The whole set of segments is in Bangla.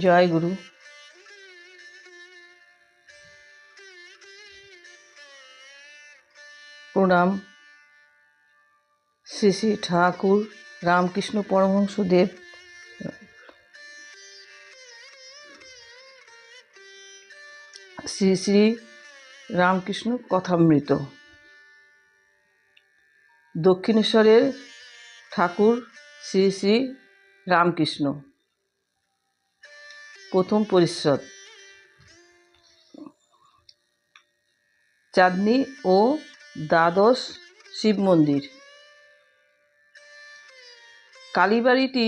জয় গুরু। প্রণাম। শ্রী শ্রী ঠাকুর রামকৃষ্ণ পরমহংসদেব। শ্রী শ্রী রামকৃষ্ণ কথামৃত। দক্ষিণেশ্বরের ঠাকুর শ্রী শ্রী রামকৃষ্ণ। প্রথম পরিচ্ছদ। চাঁদনি ও দ্বাদশ শিব মন্দির। কালীবাড়িটি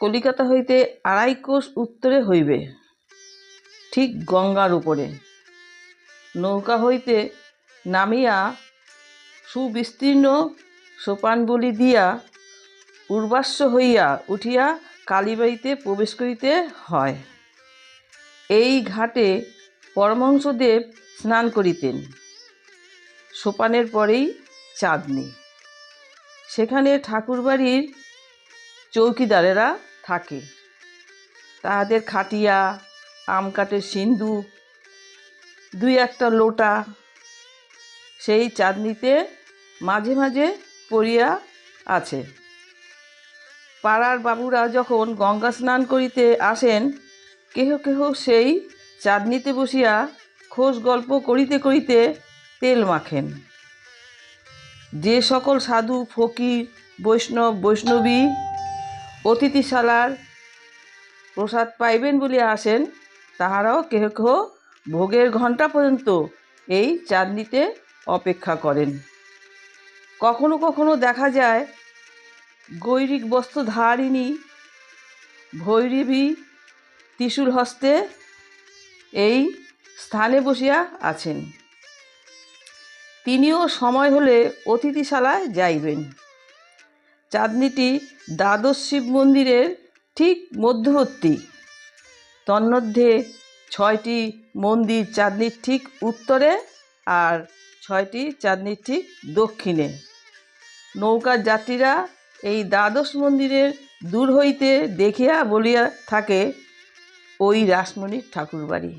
কলিকাতা হইতে আড়াই কোষ উত্তরে হইবে, ঠিক গঙ্গার উপরে। নৌকা হইতে নামিয়া সুবিস্তীর্ণ সোপানবলি দিয়া পূর্বাশ্ব হইয়া উঠিয়া কালীবাড়িতে প্রবেশ করিতে হয়। এই ঘাটে পরমহংসদেব স্নান করিতেন। সোপানের পরেই চাঁদনি। সেখানে ঠাকুরবাড়ির চৌকিদারেরা থাকে। তাহাদের খাটিয়া, আম কাঠের সিন্ধু দুই একটা লোটা, সেই চাঁদনিতে মাঝে মাঝে পড়িয়া আছে। পাড়ার বাবুরা যখন গঙ্গা স্নান করিতে আসেন কেহ কেহ সেই চাঁদনিতে বসিয়া খোশ গল্প করিতে করিতে তেল মাখেন। যে সকল সাধু, ফকির, বৈষ্ণব, বৈষ্ণবী, অতিথিশালার প্রসাদ পাইবেন বলিয়া আসেন, তাহারাও কেহ কেহ ভোগের ঘণ্টা পর্যন্ত এই চাঁদনিতে অপেক্ষা করেন। কখনো কখনো দেখা যায় গৈরিক বস্ত্রধারিণী ভৈরবী ত্রিশূল হস্তে এই স্থানে বসিয়া আছেন। তিনিও সময় হলে অতিথিশালায় যাইবেন। চাঁদনিটি দ্বাদশ শিব মন্দিরের ঠিক মধ্যবর্তী। তন্মধ্যে ছয়টি মন্দির চাঁদনির ঠিক উত্তরে আর ছয়টি চাঁদনির ঠিক দক্ষিণে। নৌকার যাত্রীরা এই দ্বাদশ মন্দিরের দূর হইতে দেখিয়া বলিয়া থাকে ওই রাসমণির ঠাকুরবাড়ি।